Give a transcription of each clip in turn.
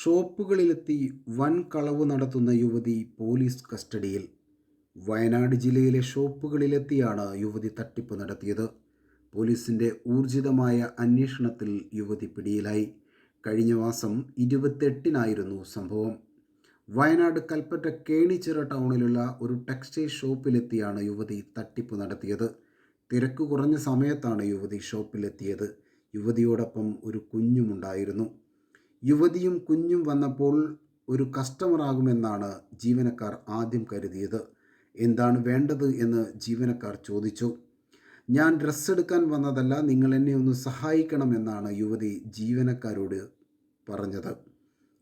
ഷോപ്പുകളിലെത്തി വൻ കളവ് നടത്തുന്ന യുവതി പോലീസ് കസ്റ്റഡിയിൽ. വയനാട് ജില്ലയിലെ ഷോപ്പുകളിലെത്തിയാണ് യുവതി തട്ടിപ്പ് നടത്തിയത്. പോലീസിന്റെ ഊർജിതമായ അന്വേഷണത്തിൽ യുവതി പിടിയിലായി. കഴിഞ്ഞ മാസം ഇരുപത്തെട്ടിനായിരുന്നു സംഭവം. വയനാട് കൽപ്പറ്റ കേണിച്ചിറ ടൗണിലുള്ള ഒരു ടെക്സ്റ്റൈൽ ഷോപ്പിലെത്തിയാണ് യുവതി തട്ടിപ്പ് നടത്തിയത്. തിരക്ക് കുറഞ്ഞ സമയത്താണ് യുവതി ഷോപ്പിലെത്തിയത്. യുവതിയോടൊപ്പം ഒരു കുഞ്ഞുമുണ്ടായിരുന്നു. യുവതിയും കുഞ്ഞും വന്നപ്പോൾ ഒരു കസ്റ്റമറാകുമെന്നാണ് ജീവനക്കാർ ആദ്യം കരുതിയത്. എന്താണ് വേണ്ടത് എന്ന് ജീവനക്കാർ ചോദിച്ചു. ഞാൻ ഡ്രസ്സ് എടുക്കാൻ വന്നതല്ല നിങ്ങൾ എന്നെ ഒന്ന് സഹായിക്കണമെന്നാണ് യുവതി ജീവനക്കാരോട് പറഞ്ഞത്.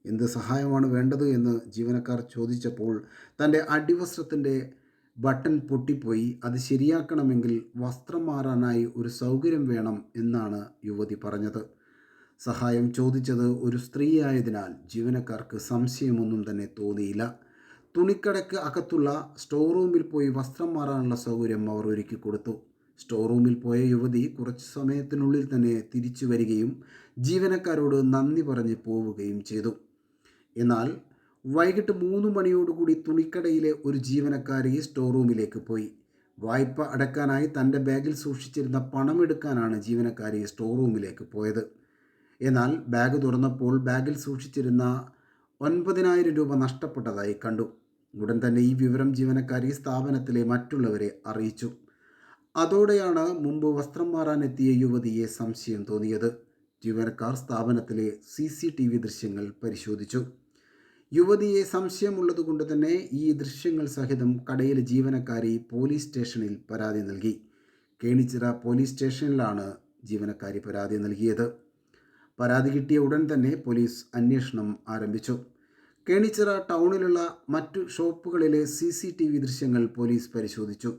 എന്ത് സഹായമാണ് വേണ്ടത് എന്ന് ജീവനക്കാർ ചോദിച്ചപ്പോൾ തന്റെ അടിവസ്ത്രത്തിന്റെ ബട്ടൺ പൊട്ടിപ്പോയി. അത് ശരിയാക്കണമെങ്കിൽ വസ്ത്രം മാറാനായി ഒരു സൗകര്യം വേണം എന്നാണ് യുവതി പറഞ്ഞത്. സഹായം ചോദിച്ചത് ഒരു സ്ത്രീയായതിനാൽ ജീവനക്കാർക്ക് സംശയമൊന്നും തന്നെ തോന്നിയില്ല. തുണിക്കടയ്ക്ക് അകത്തുള്ള സ്റ്റോർ റൂമിൽ പോയി വസ്ത്രം മാറാനുള്ള സൗകര്യം അവർ ഒരുക്കി കൊടുത്തു. സ്റ്റോർ റൂമിൽ പോയ യുവതി കുറച്ച് സമയത്തിനുള്ളിൽ തന്നെ തിരിച്ചു വരികയും ജീവനക്കാരോട് നന്ദി പറഞ്ഞ് പോവുകയും ചെയ്തു. എന്നാൽ വൈകിട്ട് മൂന്ന് മണിയോടുകൂടി തുണിക്കടയിലെ ഒരു ജീവനക്കാരി സ്റ്റോർ റൂമിലേക്ക് പോയി. വായ്പ അടക്കാനായി തന്റെ ബാഗിൽ സൂക്ഷിച്ചിരുന്ന പണമെടുക്കാനാണ് ജീവനക്കാരി സ്റ്റോർ റൂമിലേക്ക് പോയത്. എന്നാൽ ബാഗ് തുറന്നപ്പോൾ ബാഗിൽ സൂക്ഷിച്ചിരുന്ന ഒൻപതിനായിരം രൂപ നഷ്ടപ്പെട്ടതായി കണ്ടു. ഉടൻ തന്നെ ഈ വിവരം ജീവനക്കാരി സ്ഥാപനത്തിലെ മറ്റുള്ളവരെ അറിയിച്ചു. അതോടെയാണ് മുമ്പ് വസ്ത്രം മാറാനെത്തിയ യുവതിയെ സംശയം തോന്നിയത്. ജീവനക്കാർ സ്ഥാപനത്തിലെ സി സി ടി വി ദൃശ്യങ്ങൾ പരിശോധിച്ചു. യുവതിയെ സംശയമുള്ളതുകൊണ്ട് തന്നെ ഈ ദൃശ്യങ്ങൾ സഹിതം കടയിലെ ജീവനക്കാരി പോലീസ് സ്റ്റേഷനിൽ പരാതി നൽകി. കേണിച്ചിറ പോലീസ് സ്റ്റേഷനിലാണ് ജീവനക്കാരി പരാതി നൽകിയത്. പരാതി കിട്ടിയ ഉടൻ തന്നെ പോലീസ് അന്വേഷണം ആരംഭിച്ചു. കേണിച്ചിറ ടൗണിലുള്ള മറ്റു ഷോപ്പുകളിലെ സി സി ടി വി ദൃശ്യങ്ങൾ പോലീസ് പരിശോധിച്ചു.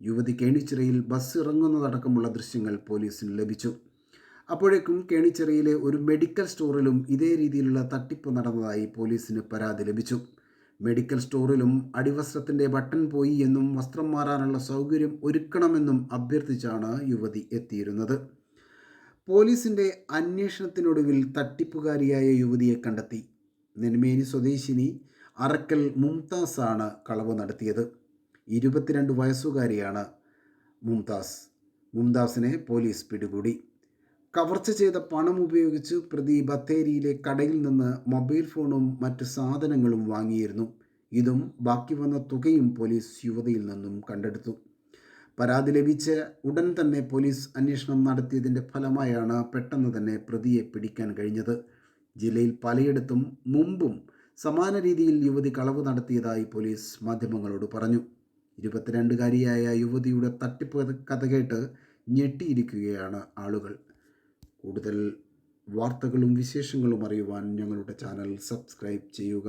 യുവതി കേണിച്ചിറയിൽ ബസ് ഇറങ്ങുന്നതടക്കമുള്ള ദൃശ്യങ്ങൾ പോലീസിന് ലഭിച്ചു. അപ്പോഴേക്കും കേണിച്ചിറയിലെ ഒരു മെഡിക്കൽ സ്റ്റോറിലും ഇതേ രീതിയിലുള്ള തട്ടിപ്പ് നടന്നതായി പോലീസിന് പരാതി ലഭിച്ചു. മെഡിക്കൽ സ്റ്റോറിലും അടിവസ്ത്രത്തിന്റെ ബട്ടൺ പോയി എന്നും വസ്ത്രം മാറാനുള്ള സൗകര്യം ഒരുക്കണമെന്നും അഭ്യർത്ഥിച്ചാണ് യുവതി എത്തിയിരുന്നത്. പോലീസിന്റെ അന്വേഷണത്തിനൊടുവിൽ തട്ടിപ്പുകാരിയായ യുവതിയെ കണ്ടെത്തി. നെന്മേനി സ്വദേശിനി അറക്കൽ ആണ് കളവ് നടത്തിയത്. ഇരുപത്തിരണ്ട് വയസ്സുകാരിയാണ് മുംതാസ്. മുംതാസിനെ പോലീസ് പിടികൂടി. കവർച്ച ചെയ്ത പണം ഉപയോഗിച്ച് പ്രതി ബത്തേരിയിലെ കടയിൽ നിന്ന് മൊബൈൽ ഫോണും മറ്റ് സാധനങ്ങളും വാങ്ങിയിരുന്നു. ഇതും ബാക്കി വന്ന തുകയും പോലീസ് യുവതിയിൽ നിന്നും കണ്ടെടുത്തു. പരാതി ലഭിച്ച് ഉടൻ തന്നെ പോലീസ് അന്വേഷണം നടത്തിയതിന്റെ ഫലമായാണ് പെട്ടെന്ന് തന്നെ പ്രതിയെ പിടിക്കാൻ കഴിഞ്ഞത്. ജില്ലയിൽ പലയിടത്തും മുമ്പും സമാന രീതിയിൽ യുവതി കളവ് നടത്തിയതായി പോലീസ് മാധ്യമങ്ങളോട് പറഞ്ഞു. ഇരുപത്തിരണ്ടുകാരിയായ യുവതിയുടെ തട്ടിപ്പ് കഥ കേട്ട് ഞെട്ടിയിരിക്കുകയാണ് ആളുകൾ. കൂടുതൽ വാർത്തകളും വിശേഷങ്ങളും അറിയുവാൻ ഞങ്ങളുടെ ചാനൽ സബ്സ്ക്രൈബ് ചെയ്യുക.